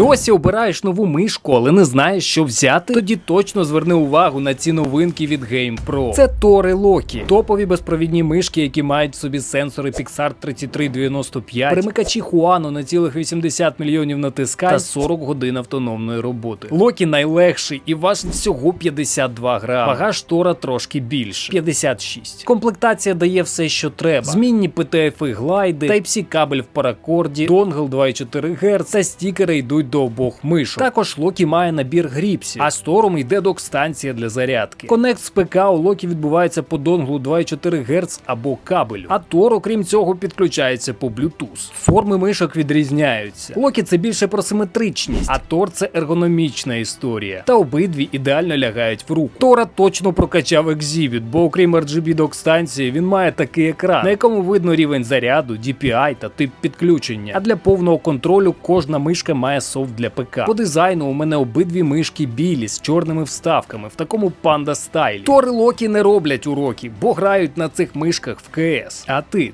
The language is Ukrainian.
Досі обираєш нову мишку, але не знаєш, що взяти? Тоді точно зверни увагу на ці новинки від GamePro. Це Тори Локі, топові безпровідні мишки, які мають в собі сенсори Pixar 3395, перемикачі Хуано на цілих 80 мільйонів натискань та 40 годин автономної роботи. Локі найлегший і важить всього 52 грами. Вага штора трошки більше 56. Комплектація дає все, що треба. Змінні PTFI глайди, Type-C кабель в паракорді, донгл 2,4 Гц та стікери йдуть до обох мишок. Також Локі має набір гріпсів, а з тором йде док-станція для зарядки. Конект з ПК у Локі відбувається по донглу 2,4 Гц або кабелю. А Тор, окрім цього, підключається по Bluetooth. Форми мишок відрізняються. Локі це більше про симетричність, а Тор це ергономічна історія. Та обидві ідеально лягають в руку. Тора точно прокачав Exhibit, бо окрім RGB док-станції, він має такий екран, на якому видно рівень заряду, DPI та тип підключення. А для повного контролю кожна мишка має софт для ПК. По дизайну у мене обидві мишки білі з чорними вставками в такому панда стайлі. Тори Локі не роблять уроки, бо грають на цих мишках в КС. А ти